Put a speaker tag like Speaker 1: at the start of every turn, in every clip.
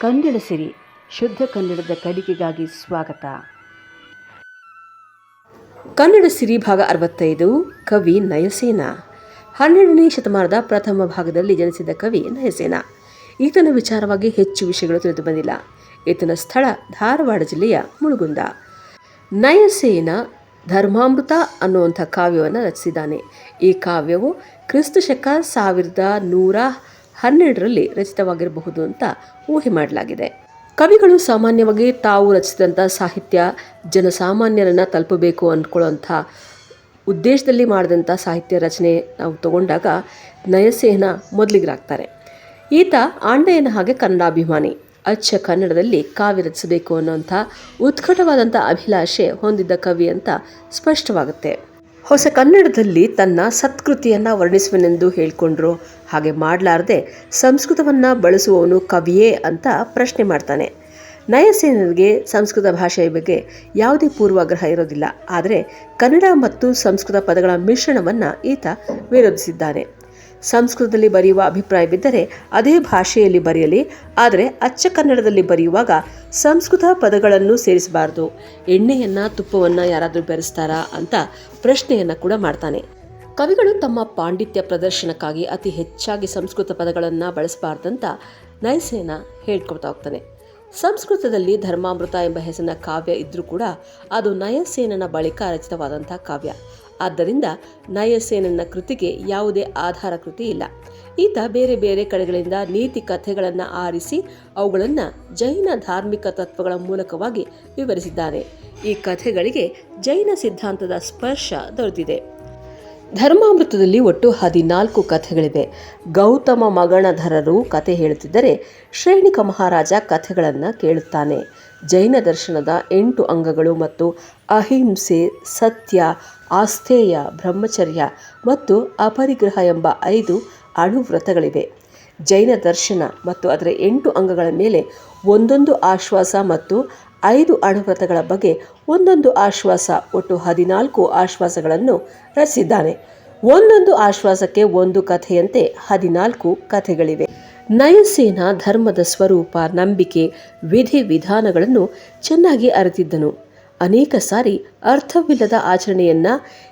Speaker 1: ಕನ್ನಡ ಸಿರಿ, ಶುದ್ಧ ಕನ್ನಡದ ಕಲಿಕೆಗಾಗಿ ಸ್ವಾಗತ. ಕನ್ನಡ ಸಿರಿ ಭಾಗ ಅರವತ್ತೈದು, ಕವಿ ನಯಸೇನ. ಹನ್ನೆರಡನೇ ಶತಮಾನದ ಪ್ರಥಮ ಭಾಗದಲ್ಲಿ ಜನಿಸಿದ ಕವಿ ನಯಸೇನ. ಈತನ ವಿಚಾರವಾಗಿ ಹೆಚ್ಚು ವಿಷಯಗಳು ತಿಳಿದು ಬಂದಿಲ್ಲ. ಈತನ ಸ್ಥಳ ಧಾರವಾಡ ಜಿಲ್ಲೆಯ ಮುಳುಗುಂದ. ನಯಸೇನ ಧರ್ಮಾಮೃತ ಅನ್ನುವಂಥ ಕಾವ್ಯವನ್ನು ರಚಿಸಿದ್ದಾನೆ. ಈ ಕಾವ್ಯವು ಕ್ರಿಸ್ತ ಶಕ ಸಾವಿರದ ನೂರ ಹನ್ನೆರಡರಲ್ಲಿ ರಚಿತವಾಗಿರಬಹುದು ಅಂತ ಊಹೆ ಮಾಡಲಾಗಿದೆ. ಕವಿಗಳು ಸಾಮಾನ್ಯವಾಗಿ ತಾವು ರಚಿಸಿದಂಥ ಸಾಹಿತ್ಯ, ಜನಸಾಮಾನ್ಯರನ್ನು ತಲುಪಬೇಕು ಅಂದ್ಕೊಳ್ಳೋಂಥ ಉದ್ದೇಶದಲ್ಲಿ ಮಾಡಿದಂಥ ಸಾಹಿತ್ಯ ರಚನೆ ನಾವು ತಗೊಂಡಾಗ ನಯಸೇನ ಮೊದಲಿಗರಾಗ್ತಾರೆ. ಈತ ಆಂಡೆಯನ ಹಾಗೆ ಕನ್ನಡಾಭಿಮಾನಿ. ಅಚ್ಚ ಕನ್ನಡದಲ್ಲಿ ಕಾವ್ಯ ರಚಿಸಬೇಕು ಅನ್ನೋಂಥ ಉತ್ಕಟವಾದಂಥ ಅಭಿಲಾಷೆ ಹೊಂದಿದ್ದ ಕವಿ ಅಂತ ಸ್ಪಷ್ಟವಾಗುತ್ತೆ. ಹೊಸ ಕನ್ನಡದಲ್ಲಿ ತನ್ನ ಸತ್ಕೃತಿಯನ್ನು ವರ್ಣಿಸುವನೆಂದು ಹೇಳಿಕೊಂಡ್ರು. ಹಾಗೆ ಮಾಡಲಾರದೆ ಸಂಸ್ಕೃತವನ್ನು ಬಳಸುವವನು ಕವಿಯೇ ಅಂತ ಪ್ರಶ್ನೆ ಮಾಡ್ತಾನೆ. ನಯಸೇನರಿಗೆ ಸಂಸ್ಕೃತ ಭಾಷೆಯ ಬಗ್ಗೆ ಯಾವುದೇ ಪೂರ್ವಾಗ್ರಹ ಇರೋದಿಲ್ಲ. ಆದರೆ ಕನ್ನಡ ಮತ್ತು ಸಂಸ್ಕೃತ ಪದಗಳ ಮಿಶ್ರಣವನ್ನು ಈತ ವಿರೋಧಿಸಿದ್ದಾನೆ. ಸಂಸ್ಕೃತದಲ್ಲಿ ಬರೆಯುವ ಅಭಿಪ್ರಾಯವಿದ್ದರೆ ಅದೇ ಭಾಷೆಯಲ್ಲಿ ಬರೆಯಲಿ. ಆದರೆ ಅಚ್ಚ ಕನ್ನಡದಲ್ಲಿ ಬರೆಯುವಾಗ ಸಂಸ್ಕೃತ ಪದಗಳನ್ನು ಸೇರಿಸಬಾರದು. ಎಣ್ಣೆಯನ್ನು, ತುಪ್ಪವನ್ನು ಯಾರಾದರೂ ಬೆರೆಸ್ತಾರಾ ಅಂತ ಪ್ರಶ್ನೆಯನ್ನು ಕೂಡ ಮಾಡ್ತಾನೆ. ಕವಿಗಳು ತಮ್ಮ ಪಾಂಡಿತ್ಯ ಪ್ರದರ್ಶನಕ್ಕಾಗಿ ಅತಿ ಹೆಚ್ಚಾಗಿ ಸಂಸ್ಕೃತ ಪದಗಳನ್ನು ಬಳಸಬಾರ್ದಂತ ನಯಸೇನ ಹೇಳ್ಕೊಳ್ತಾ ಹೋಗ್ತಾನೆ. ಸಂಸ್ಕೃತದಲ್ಲಿ ಧರ್ಮಾಮೃತ ಎಂಬ ಹೆಸರಿನ ಕಾವ್ಯ ಇದ್ದರೂ ಕೂಡ ಅದು ನಯಸೇನನ ಬಳಿಕ ರಚಿತವಾದಂಥ ಕಾವ್ಯ. ಆದ್ದರಿಂದ ನಯಸೇನನ ಕೃತಿಗೆ ಯಾವುದೇ ಆಧಾರ ಕೃತಿ ಇಲ್ಲ. ಈತ ಬೇರೆ ಬೇರೆ ಕಡೆಗಳಿಂದ ನೀತಿ ಕಥೆಗಳನ್ನು ಆರಿಸಿ ಅವುಗಳನ್ನು ಜೈನ ಧಾರ್ಮಿಕ ತತ್ವಗಳ ಮೂಲಕವಾಗಿ ವಿವರಿಸಿದ್ದಾನೆ ಈ ಕಥೆಗಳಿಗೆ ಜೈನ ಸಿದ್ಧಾಂತದ ಸ್ಪರ್ಶ ದೊರೆತಿದೆ. ಧರ್ಮಾಮೃತದಲ್ಲಿ ಒಟ್ಟು ಹದಿನಾಲ್ಕು ಕಥೆಗಳಿವೆ. ಗೌತಮ ಮಗಣಧರರು ಕಥೆ ಹೇಳುತ್ತಿದ್ದರೆ ಶ್ರೇಣಿಕ ಮಹಾರಾಜ ಕಥೆಗಳನ್ನು ಕೇಳುತ್ತಾನೆ. ಜೈನ ದರ್ಶನದ ಎಂಟು ಅಂಗಗಳು ಮತ್ತು ಅಹಿಂಸೆ, ಸತ್ಯ, ಆಸ್ಥೇಯ, ಬ್ರಹ್ಮಚರ್ಯ ಮತ್ತು ಅಪರಿಗ್ರಹ ಎಂಬ ಐದು ಅಣುವ್ರತಗಳಿವೆ. ಜೈನ ದರ್ಶನ ಮತ್ತು ಅದರ ಎಂಟು ಅಂಗಗಳ ಮೇಲೆ ಒಂದೊಂದು ಆಶ್ವಾಸ ಮತ್ತು ಐದು ಅಣುವ್ರತಗಳ ಬಗ್ಗೆ ಒಂದೊಂದು ಆಶ್ವಾಸ ಒಟ್ಟು ಹದಿನಾಲ್ಕು ಆಶ್ವಾಸಗಳನ್ನು ರಚಿಸಿದ್ದಾನೆ. ಒಂದೊಂದು ಆಶ್ವಾಸಕ್ಕೆ ಒಂದು ಕಥೆಯಂತೆ ಹದಿನಾಲ್ಕು ಕಥೆಗಳಿವೆ. ನಯಸೇನ ಧರ್ಮದ ಸ್ವರೂಪ ನಂಬಿಕೆ ವಿಧಿ ವಿಧಾನಗಳನ್ನು ಚೆನ್ನಾಗಿ ಅರಿತಿದ್ದನು. ಅನೇಕ ಸಾರಿ ಅರ್ಥವಿಲ್ಲದ ಆಚರಣೆಯನ್ನ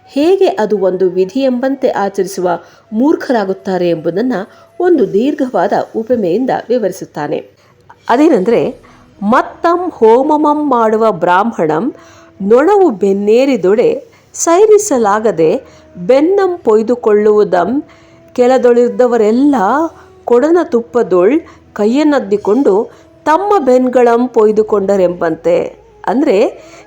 Speaker 1: ಹೇಗೆ ಅದು ಒಂದು ವಿಧಿ ಎಂಬಂತೆ ಆಚರಿಸುವ ಮೂರ್ಖರಾಗುತ್ತಾರೆ ಎಂಬುದನ್ನು ಒಂದು ದೀರ್ಘವಾದ ಉಪಮೆಯಿಂದ ವಿವರಿಸುತ್ತಾನೆ. ಅದೇನೆಂದರೆ, ಮತ್ತಂ ಹೋಮಮಂ ಮಾಡುವ ಬ್ರಾಹ್ಮಣಂ ನೊಣವು ಬೆನ್ನೇರಿದೊಡೆ ಸೈರಿಸಲಾಗದೆ ಬೆನ್ನಂ ಪೊಯ್ದುಕೊಳ್ಳುವುದಂ ಕೆಳದೊಳಿದ್ದವರೆಲ್ಲ ಕೊಡನ ತುಪ್ಪದೊಳ್ ಕೈಯನ್ನದ್ದಿಕೊಂಡು ತಮ್ಮ ಬೆನ್ಗಳಂ ಪೊಯ್ದುಕೊಂಡರೆಂಬಂತೆ. ಅಂದರೆ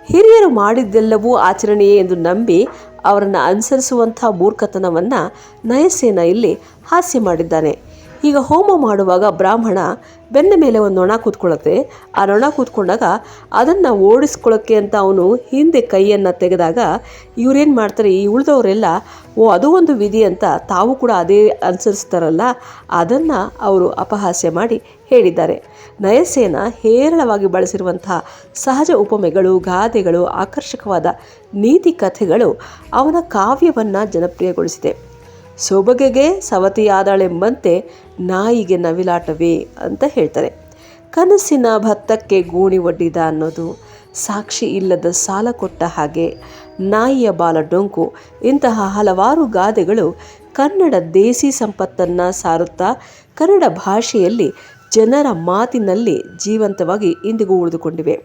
Speaker 1: ಹಿರಿಯರು ಮಾಡಿದ್ದೆಲ್ಲವೂ ಆಚರಣೆಯೇ ಎಂದು ನಂಬಿ ಅವರನ್ನು ಅನುಸರಿಸುವಂಥ ಮೂರ್ಖತನವನ್ನು ನಯಸೇನ ಇಲ್ಲಿ ಹಾಸ್ಯ ಮಾಡಿದ್ದಾನೆ. ಈಗ ಹೋಮ ಮಾಡುವಾಗ ಬ್ರಾಹ್ಮಣ ಬೆನ್ನ ಮೇಲೆ ಒಂದು ನೊಣ ಕೂತ್ಕೊಳ್ಳುತ್ತೆ. ಆ ನೊಣ ಕೂತ್ಕೊಂಡಾಗ ಅದನ್ನು ಓಡಿಸ್ಕೊಳ್ಳೋಕ್ಕೆ ಅಂತ ಅವನು ಹಿಂದೆ ಕೈಯನ್ನು ತೆಗೆದಾಗ ಇವರೇನು ಮಾಡ್ತಾರೆ, ಈ ಉಳಿದವರೆಲ್ಲ, ಓ, ಅದು ಒಂದು ವಿಧಿ ಅಂತ ತಾವು ಕೂಡ ಅದೇ ಅನುಸರಿಸ್ತಾರಲ್ಲ, ಅದನ್ನು ಅವರು ಅಪಹಾಸ್ಯ ಮಾಡಿ ಹೇಳಿದ್ದಾರೆ. ನಯಸೇನ ಹೇರಳವಾಗಿ ಬಳಸಿರುವಂತಹ ಸಹಜ ಉಪಮೆಗಳು, ಗಾದೆಗಳು, ಆಕರ್ಷಕವಾದ ನೀತಿ ಕಥೆಗಳು ಅವನ ಕಾವ್ಯವನ್ನು ಜನಪ್ರಿಯಗೊಳಿಸಿದೆ. ಸೊಬಗೆಗೆ ಸವತಿಯಾದಳೆಂಬಂತೆ ನಾಯಿಗೆ ನವಿಲಾಟವೇ ಅಂತ ಹೇಳ್ತಾರೆ. ಕನಸಿನ ಭತ್ತಕ್ಕೆ ಗೂಣಿ ಒಡ್ಡಿದ ಅನ್ನೋದು ಸಾಕ್ಷಿ ಇಲ್ಲದ ಸಾಲ ಕೊಟ್ಟ ಹಾಗೆ ನಾಯಿಯ ಬಾಲ ಡೊಂಕು ಇಂತಹ ಹಲವಾರು ಗಾದೆಗಳು ಕನ್ನಡ ದೇಸಿ ಸಂಪತ್ತನ್ನು ಸಾರುತ್ತಾ ಕನ್ನಡ ಭಾಷೆಯಲ್ಲಿ ಜನರ ಮಾತಿನಲ್ಲಿ ಜೀವಂತವಾಗಿ ಇಂದಿಗೂ ಉಳಿದುಕೊಂಡಿವೆ.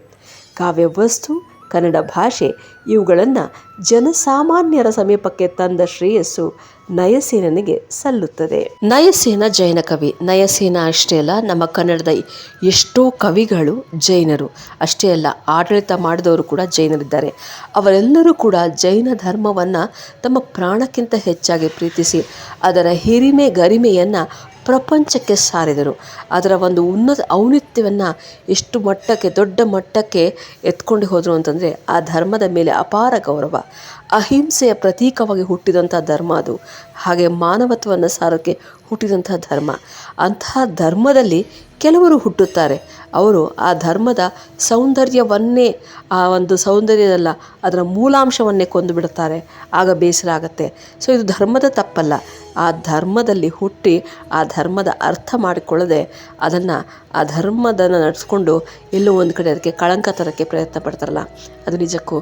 Speaker 1: ಕಾವ್ಯ ವಸ್ತು ಕನ್ನಡ ಭಾಷೆ ಇವುಗಳನ್ನು ಜನಸಾಮಾನ್ಯರ ಸಮೀಪಕ್ಕೆ ತಂದ ಶ್ರೇಯಸ್ಸು ನಯಸೇನನಿಗೆ ಸಲ್ಲುತ್ತದೆ. ನಯಸೇನ ಜೈನ ಕವಿ. ನಯಸೇನ ಅಷ್ಟೇ ಅಲ್ಲ, ನಮ್ಮ ಕನ್ನಡದ ಎಷ್ಟೋ ಕವಿಗಳು ಜೈನರು. ಅಷ್ಟೇ ಅಲ್ಲ, ಆಡಳಿತ ಮಾಡಿದವರು ಕೂಡ ಜೈನರಿದ್ದಾರೆ. ಅವರೆಲ್ಲರೂ ಕೂಡ ಜೈನ ಧರ್ಮವನ್ನು ತಮ್ಮ ಪ್ರಾಣಕ್ಕಿಂತ ಹೆಚ್ಚಾಗಿ ಪ್ರೀತಿಸಿ, ಅದರ ಹಿರಿಮೆ ಗರಿಮೆಯನ್ನು ಪ್ರಪಂಚಕ್ಕೆ ಸಾರಿದರು. ಅದರ ಒಂದು ಉನ್ನತ ಔನ್ನತ್ಯವನ್ನು ಎಷ್ಟು ಮಟ್ಟಕ್ಕೆ, ದೊಡ್ಡ ಮಟ್ಟಕ್ಕೆ ಎತ್ಕೊಂಡು ಹೋದರು ಅಂತಂದರೆ ಆ ಧರ್ಮದ ಮೇಲೆ ಅಪಾರ ಗೌರವ. ಅಹಿಂಸೆಯ ಪ್ರತೀಕವಾಗಿ ಹುಟ್ಟಿದಂಥ ಧರ್ಮ ಅದು. ಹಾಗೆ ಮಾನವತ್ವವನ್ನು ಸಾರೋಕ್ಕೆ ಹುಟ್ಟಿದಂಥ ಧರ್ಮ. ಅಂತಹ ಧರ್ಮದಲ್ಲಿ ಕೆಲವರು ಹುಟ್ಟುತ್ತಾರೆ. ಅವರು ಆ ಧರ್ಮದ ಸೌಂದರ್ಯವನ್ನೇ, ಆ ಒಂದು ಸೌಂದರ್ಯದಲ್ಲ, ಅದರ ಮೂಲಾಂಶವನ್ನೇ ಕೊಂದು ಬಿಡುತ್ತಾರೆ ಆಗ ಬೇಸರ ಆಗುತ್ತೆ ಸೊ, ಇದು ಧರ್ಮದ ತಪ್ಪಲ್ಲ. ಆ ಧರ್ಮದಲ್ಲಿ ಹುಟ್ಟಿ, ಆ ಧರ್ಮದ ಅರ್ಥ ಮಾಡಿಕೊಳ್ಳದೆ, ಅದನ್ನು ಆ ಧರ್ಮದನ್ನು ನಡೆಸ್ಕೊಂಡು ಎಲ್ಲೋ ಒಂದು ಕಡೆ ಅದಕ್ಕೆ ಕಳಂಕ ತರೋಕ್ಕೆ ಪ್ರಯತ್ನ ಪಡ್ತಾರಲ್ಲ. ಅದು ನಿಜಕ್ಕೂ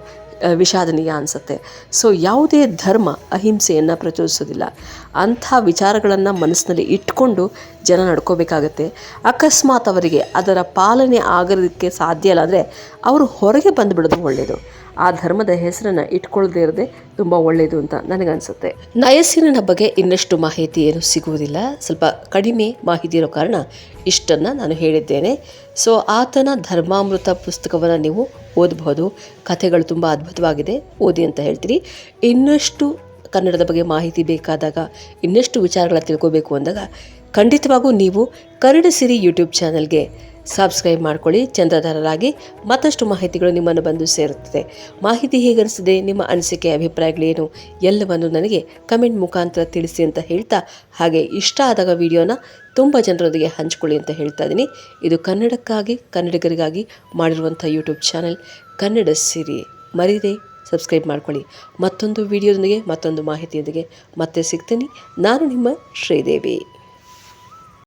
Speaker 1: ವಿಷಾದನೀಯ ಅನಿಸುತ್ತೆ. ಸೊ ಯಾವುದೇ ಧರ್ಮ ಅಹಿಂಸೆಯನ್ನು ಪ್ರಚೋದಿಸೋದಿಲ್ಲ. ಅಂಥ ವಿಚಾರಗಳನ್ನು ಮನಸ್ಸಿನಲ್ಲಿ ಇಟ್ಕೊಂಡು ಜನ ನಡ್ಕೋಬೇಕಾಗತ್ತೆ. ಅಕಸ್ಮಾತ್ ಅವರಿಗೆ ಅದರ ಪಾಲನೆ ಆಗೋದಕ್ಕೆ ಸಾಧ್ಯ ಇಲ್ಲ ಅಂದರೆ ಅವರು ಹೊರಗೆ ಬಂದುಬಿಡೋದು ಒಳ್ಳೆಯದು ಆ ಧರ್ಮದ ಹೆಸರನ್ನು ಇಟ್ಕೊಳ್ಳದೇ ಇರದೆ ತುಂಬ ಒಳ್ಳೆಯದು ಅಂತ ನನಗನ್ಸುತ್ತೆ. ನಯಸ್ಸಿನ ಬಗ್ಗೆ ಇನ್ನಷ್ಟು ಮಾಹಿತಿ ಏನು ಸಿಗುವುದಿಲ್ಲ. ಸ್ವಲ್ಪ ಕಡಿಮೆ ಮಾಹಿತಿ ಇರೋ ಕಾರಣ ಇಷ್ಟನ್ನು ನಾನು ಹೇಳಿದ್ದೇನೆ. ಸೊ ಆತನ ಧರ್ಮಾಮೃತ ಪುಸ್ತಕವನ್ನು ನೀವು ಓದಬಹುದು. ಕಥೆಗಳು ತುಂಬ ಅದ್ಭುತವಾಗಿದೆ. ಓದಿ ಅಂತ ಹೇಳ್ತೀರಿ. ಇನ್ನಷ್ಟು ಕನ್ನಡದ ಬಗ್ಗೆ ಮಾಹಿತಿ ಬೇಕಾದಾಗ, ಇನ್ನಷ್ಟು ವಿಚಾರಗಳ ತಿಳ್ಕೋಬೇಕು ಅಂದಾಗ ಖಂಡಿತವಾಗೂ ನೀವು ಕನ್ನಡ ಸಿರಿ ಯೂಟ್ಯೂಬ್ ಚಾನಲ್ಗೆ ಸಬ್ಸ್ಕ್ರೈಬ್ ಮಾಡ್ಕೊಳ್ಳಿ, ಚಂದ್ರಧಾರರಾಗಿ ಮತ್ತಷ್ಟು ಮಾಹಿತಿಗಳು ನಿಮ್ಮನ್ನು ಬಂದು ಸೇರುತ್ತದೆ. ಮಾಹಿತಿ ಹೇಗನಿಸಿದೆ ನಿಮ್ಮ ಅನಿಸಿಕೆ ಅಭಿಪ್ರಾಯಗಳೇನು ಎಲ್ಲವನ್ನು ನನಗೆ ಕಮೆಂಟ್ ಮುಖಾಂತರ ತಿಳಿಸಿ ಅಂತ ಹೇಳ್ತಾ, ಹಾಗೆ ಇಷ್ಟ ಆದಾಗ ವಿಡಿಯೋನ ತುಂಬ ಜನರೊಂದಿಗೆ ಹಂಚಿಕೊಳ್ಳಿ ಅಂತ ಹೇಳ್ತಾ ಇದ್ದೀನಿ. ಇದು ಕನ್ನಡಕ್ಕಾಗಿ, ಕನ್ನಡಿಗರಿಗಾಗಿ ಮಾಡಿರುವಂಥ ಯೂಟ್ಯೂಬ್ ಚಾನಲ್ ಕನ್ನಡ ಸಿರಿ. ಮರೀದೆ ಸಬ್ಸ್ಕ್ರೈಬ್ ಮಾಡ್ಕೊಳ್ಳಿ. ಮತ್ತೊಂದು ವಿಡಿಯೋದೊಂದಿಗೆ, ಮತ್ತೊಂದು ಮಾಹಿತಿಯೊಂದಿಗೆ ಮತ್ತೆ ಸಿಗ್ತೀನಿ. ನಾನು ನಿಮ್ಮ ಶ್ರೀದೇವಿ.